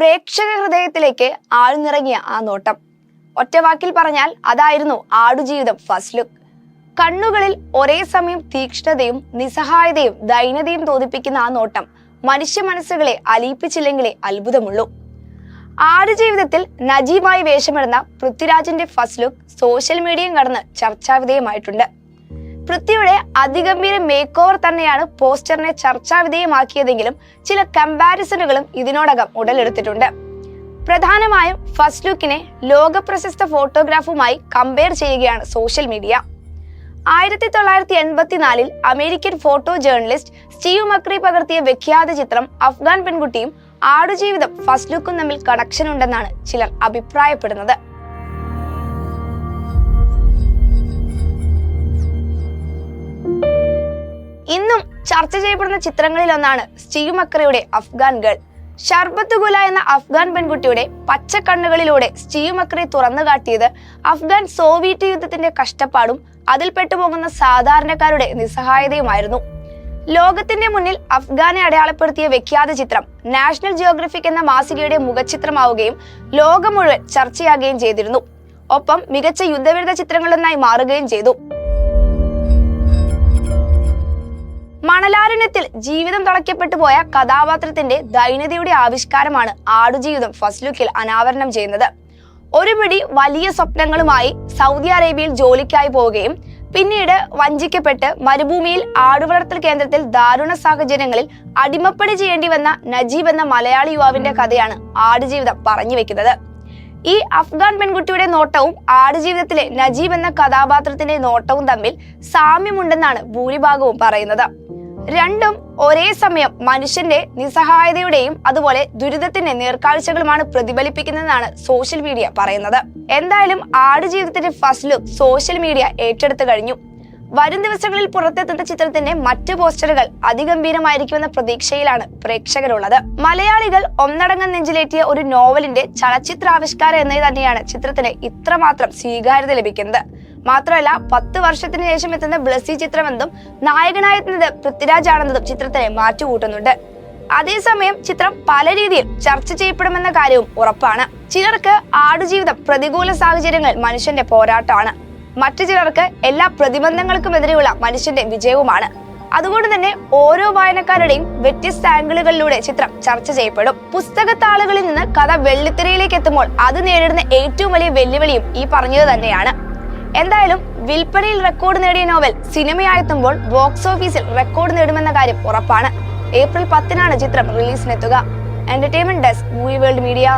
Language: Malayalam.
പ്രേക്ഷക ഹൃദയത്തിലേക്ക് ആഴ്ന്നിറങ്ങിയ ആ നോട്ടം. ഒറ്റവാക്കിൽ പറഞ്ഞാൽ അതായിരുന്നു ആടുജീവിതം ഫസ്റ്റ് ലുക്ക്. കണ്ണുകളിൽ ഒരേ സമയം തീക്ഷ്ണതയും നിസ്സഹായതയും ദൈനതയും തോന്നിപ്പിക്കുന്ന ആ നോട്ടം മനുഷ്യ മനസ്സുകളെ അലിയിപ്പിച്ചില്ലെങ്കിലേ അത്ഭുതമുള്ളൂ. ആടുജീവിതത്തിൽ നജീബായി വേഷമിടുന്ന പൃഥ്വിരാജിന്റെ ഫസ്റ്റ് ലുക്ക് സോഷ്യൽ മീഡിയയും കടന്ന് ചർച്ചാവിധേയമായിട്ടുണ്ട്. പൃഥ്വിയുടെ അതിഗംഭീര മേക്ക് ഓവർ തന്നെയാണ് പോസ്റ്ററിനെ ചർച്ചാവിധേയമാക്കിയതെങ്കിലും ചില കമ്പാരിസണുകളും ഇതിനോടകം ഉടലെടുത്തിട്ടുണ്ട്. പ്രധാനമായും ഫസ്റ്റ് ലുക്കിനെ ലോകപ്രശസ്ത ഫോട്ടോഗ്രാഫുമായി കമ്പയർ ചെയ്യുകയാണ് സോഷ്യൽ മീഡിയ. ആയിരത്തി തൊള്ളായിരത്തി എൺപത്തിനാലിൽ American photo journalist Steve McCurry പകർത്തിയ വിഖ്യാത ചിത്രം അഫ്ഗാൻ പെൺകുട്ടിയും ആടുജീവിതം ഫസ്റ്റ് ലുക്കും തമ്മിൽ കണക്ഷൻ ഉണ്ടെന്നാണ് ചിലർ അഭിപ്രായപ്പെടുന്നത്. ചർച്ച ചെയ്യപ്പെടുന്ന ചിത്രങ്ങളിൽ ഒന്നാണ് സ്റ്റീവ് മക്രയുടെ അഫ്ഗാൻ ഗേൾ. ഷർബത്ത് ഗുല എന്ന അഫ്ഗാൻ പെൺകുട്ടിയുടെ പച്ചക്കണ്ണുകളിലൂടെ സ്റ്റീവ് മക്രെ തുറന്നു കാട്ടിയത് അഫ്ഗാൻ സോവിയറ്റ് യുദ്ധത്തിന്റെ കഷ്ടപ്പാടും അതിൽ പെട്ടുപോകുന്ന സാധാരണക്കാരുടെ നിസ്സഹായതയുമായിരുന്നു. ലോകത്തിന്റെ മുന്നിൽ അഫ്ഗാനെ അടയാളപ്പെടുത്തിയ വിഖ്യാത ചിത്രം നാഷണൽ ജിയോഗ്രഫിക് എന്ന മാസികയുടെ മുഖചിത്രമാവുകയും ലോകം മുഴുവൻ ചർച്ചയാകുകയും ചെയ്തിരുന്നു. ഒപ്പം മികച്ച യുദ്ധവിരുദ്ധ ചിത്രങ്ങളൊന്നായി മാറുകയും ചെയ്തു. മണലാരണ്യത്തിൽ ജീവിതം തളയ്ക്കപ്പെട്ടു പോയ കഥാപാത്രത്തിന്റെ ദൈനതയുടെ ആവിഷ്കാരമാണ് ആടുജീവിതം ഫസ്റ്റ് ലുക്കിൽ അനാവരണം ചെയ്യുന്നത്. ഒരു പിടി വലിയ സ്വപ്നങ്ങളുമായി സൗദി അറേബ്യയിൽ ജോലിക്കായി പോവുകയും പിന്നീട് വഞ്ചിക്കപ്പെട്ട് മരുഭൂമിയിൽ ആടുവളർത്തൽ കേന്ദ്രത്തിൽ ദാരുണ സാഹചര്യങ്ങളിൽ അടിമപ്പണി ചെയ്യേണ്ടി വന്ന നജീബ് എന്ന മലയാളി യുവാവിന്റെ കഥയാണ് ആടുജീവിതം പറഞ്ഞു വെക്കുന്നത്. ഈ അഫ്ഗാൻ പെൺകുട്ടിയുടെ നോട്ടവും ആടുജീവിതത്തിലെ നജീബ് എന്ന കഥാപാത്രത്തിന്റെ നോട്ടവും തമ്മിൽ സാമ്യമുണ്ടെന്നാണ് ഭൂരിഭാഗവും പറയുന്നത്. രണ്ടും ഒരേ സമയം മനുഷ്യന്റെ നിസ്സഹായതയുടെയും അതുപോലെ ദുരിതത്തിന്റെ നേർക്കാഴ്ചകളുമാണ് പ്രതിഫലിപ്പിക്കുന്നതെന്നാണ് സോഷ്യൽ മീഡിയ പറയുന്നത്. എന്തായാലും ആടുജീവിതത്തിന്റെ ഫസ്റ്റ് ലുക്ക് സോഷ്യൽ മീഡിയ ഏറ്റെടുത്തു കഴിഞ്ഞു. വരും ദിവസങ്ങളിൽ പുറത്തെത്തുന്ന ചിത്രത്തിന്റെ മറ്റ് പോസ്റ്ററുകൾ അതിഗംഭീരമായിരിക്കുമെന്ന പ്രതീക്ഷയിലാണ് പ്രേക്ഷകരുള്ളത്. മലയാളികൾ ഒന്നടങ്കം നെഞ്ചിലേറ്റിയ ഒരു നോവലിന്റെ ചലച്ചിത്രാവിഷ്കാരം എന്നത് തന്നെയാണ് ചിത്രത്തിന് ഇത്രമാത്രം സ്വീകാര്യത ലഭിക്കുന്നത്. മാത്രമല്ല പത്ത് വർഷത്തിന് ശേഷം എത്തുന്ന ബ്ലസ്സി ചിത്രമെന്നും നായകനായെത്തുന്നത് പൃഥ്വിരാജ് ആണെന്നതും ചിത്രത്തിനെ മാറ്റുകൂട്ടുന്നുണ്ട്. അതേസമയം ചിത്രം പല രീതിയിൽ ചർച്ച ചെയ്യപ്പെടുമെന്ന കാര്യവും ഉറപ്പാണ്. ചിലർക്ക് ആടുജീവിതം പ്രതികൂല സാഹചര്യങ്ങൾ മനുഷ്യന്റെ പോരാട്ടമാണ്. മറ്റു ചിലർക്ക് എല്ലാ പ്രതിബന്ധങ്ങൾക്കും എതിരെയുള്ള മനുഷ്യന്റെ വിജയവുമാണ്. അതുകൊണ്ട് തന്നെ ഓരോ വായനക്കാരുടെയും വ്യത്യസ്ത ആംഗിളുകളിലൂടെ ചിത്രം ചർച്ച ചെയ്യപ്പെടും. പുസ്തകത്താളുകളിൽ നിന്ന് കഥ വെള്ളിത്തിരയിലേക്ക് എത്തുമ്പോൾ അത് നേരിടുന്ന ഏറ്റവും വലിയ വെല്ലുവിളിയും ഈ പറഞ്ഞത് തന്നെയാണ്. എന്തായാലും വിൽപ്പനയിൽ റെക്കോർഡ് നേടിയ നോവൽ സിനിമയായെത്തുമ്പോൾ ബോക്സ് ഓഫീസിൽ റെക്കോർഡ് നേടുമെന്ന കാര്യം ഉറപ്പാണ്. ഏപ്രിൽ പത്തിനാണ് ചിത്രം റിലീസിനെത്തുക. Entertainment desk movie world media